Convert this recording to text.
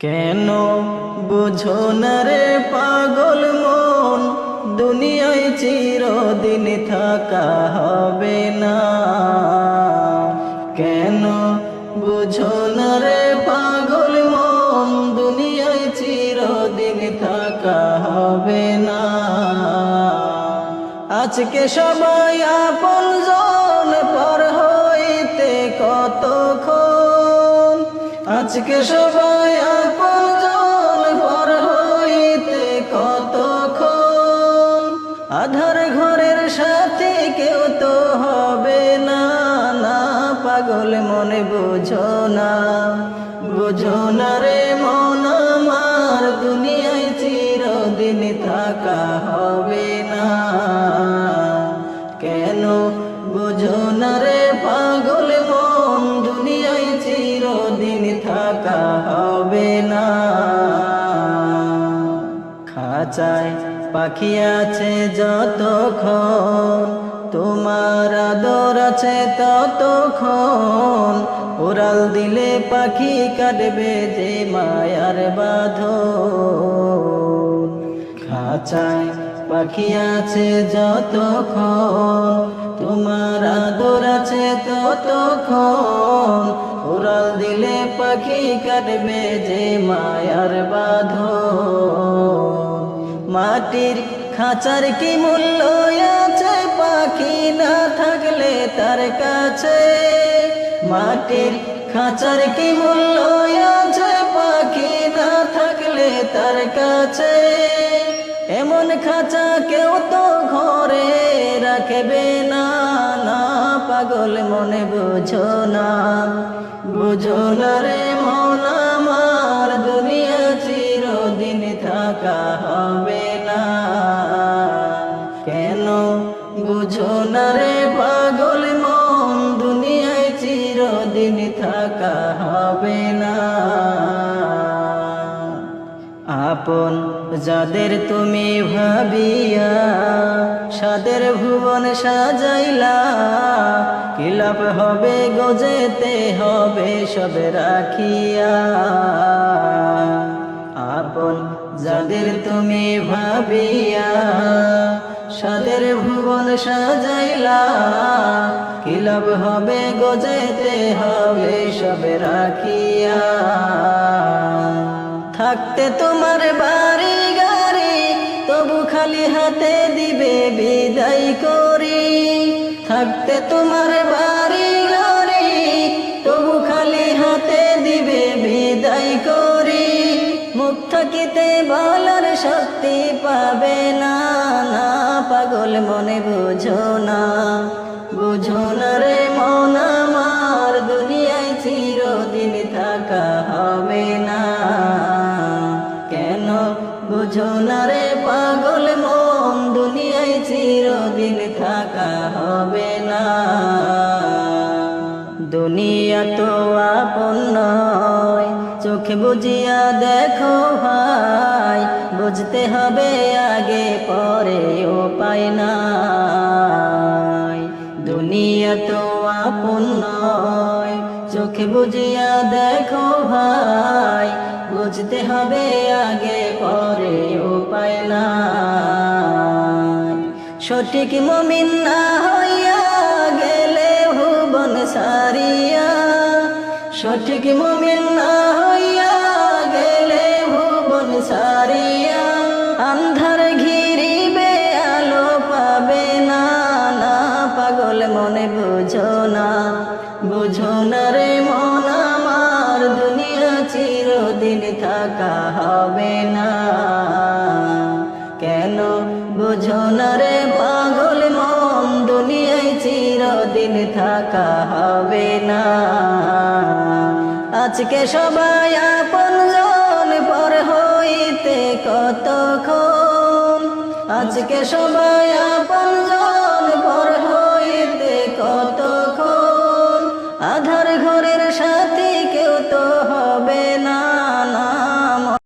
কেন বুঝো না রে পাগল মন? দুনিয়ায় চিরদিন থাকা হবে না। কেন বুঝো না রে পাগল মন? দুনিয়ায় চিরদিন থাকা হবে না। আজকে সবাই আপন আজকে সবাই আপন পর হইতে কতক্ষণ? আধার ঘরের সাথে কেউ তো হবে না না পাগল মনে বোঝো না। বুঝো না রে মন আমার, দুনিয়ায় চিরদিন থাকা হবে না। কেন বুঝো না থাকা হবে না। খাঁচায় পাখি আছে যতক্ষণ, তোমার আদর আছে ততক্ষণ। ওরাল দিলে পাখি কাটবে যে মায়ার বাঁধন। খাঁচায় পাখি আছে যতক্ষণ, তোমার আদর আছে ততক্ষণ। উড়াল দিলে পাখি কাটবে যে মায়ার বাঁধ মাটির খাঁচার কি মূল্য আছে? পাখি না থাকলে তার কাছে। মাটির খাঁচার কি মূল্য আছে? পাখি না থাকলে তার কাছে। এমন খাঁচা কেউ তো ঘরে রাখবে না না পাগল মনে বুঝো না। বুঝো না রে মন আমার, দুনিয়া চিরদিন থাকা হবে না। কেন বুঝো না রে পাগল মন, দুনিয়ায় চিরদিন থাকা হবে না। আপন যাদের তুমি ভাবিয়া সাদের ভুবন সাজাইলা, কিলাপ হবে গজেতে হবে সব রাখিয়া। আপন যাদের তুমি ভাবিয়া সাদের ভুবন সাজাইলা, কিলাপ হবে গজেতে হবে সব রাখিয়া। থাকতে তোমার বাড়ি খালি হাতে দিবে বিদায় করি। থাকতে তোমার বাড়ি গাড়ি তবু খালি হাতে দিবে বিদায় করি। মুখ থাকিতে বলার শক্তি পাবে না না পাগল মনে বুঝো না বুঝো না বুঝো না রে পাগল মন, দুনিয়ায় চিরদিন থাকা হবে না। দুনিয়া তো আপন নয়, চোখে বুঝিয়া দেখো ভাই, বুঝতে হবে আগে, পরে পাই নাই। দুনিয়া তো আপন নয়, চোখে বুঝিয়া দেখো ভাই বুঝতে হবে আগে, পরে উপায় পায় না সঠিক মমিন না হইয়া গেলে ভুবন সারিয়া। সঠিক মমিন না হইয়া গেলে ভুবন সারিয়া। আন্ধার ঘিরিবে, আলো পাবে না না পাগল মনে বুঝো না। বুঝো না রে চিরদিন থাকা হবে না। কেন বুঝো না রে পাগল মন, দুনিয়ায় চিরদিন থাকা হবে না। আজকে সবাই আপন জন, পর হইতে কতক্ষণ? আজকে সবাই আপন